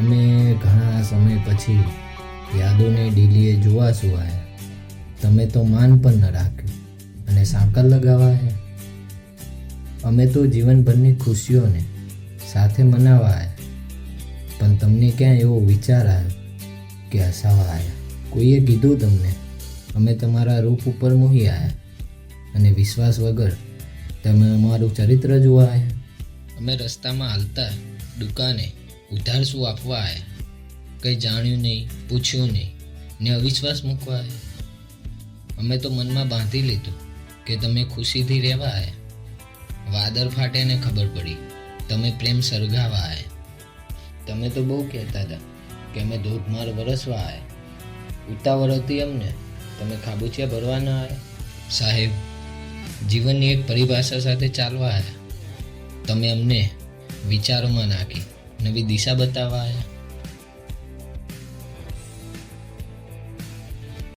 અમે ઘણા સમય પછી યાદોને ડીલીએ જોવા શું આવ્યા તમે તો માન પણ ન રાખ્યું અને સાંકળ લગાવવા હે અમે તો જીવનભરની ખુશીઓને સાથે મનાવા આવ્યા પણ તમને ક્યાં એવો વિચાર આવ્યો કે હસાવા આયા કોઈએ કીધું તમને, અમે તમારા રૂપ ઉપર મોહી આવ્યા અને વિશ્વાસ વગર તમે અમારું ચરિત્ર જોવા આવ્યા અમે રસ્તામાં હાલતા દુકાને ઉધાર શું આપવા આવે કંઈ જાણ્યું નહીં, પૂછ્યું નહીં, ને અવિશ્વાસ મૂકવા આવે અમે તો મનમાં બાંધી લીધું કે તમે ખુશીથી રહેવા આવે વાદળ ફાટે ને ખબર પડી, તમે પ્રેમ સળગાવા આવે તમે તો બહુ કહેતા હતા કે અમે ધોધમાર વરસવા આવે ઉતાવળ હતી અમને તમે ખાબુચિયા ભરવા ના આવે સાહેબ, જીવનની એક પરિભાષા સાથે ચાલવા આવ્યા તમે અમને વિચારોમાં નાખી નવી દિશા બતાવવા આવ્યા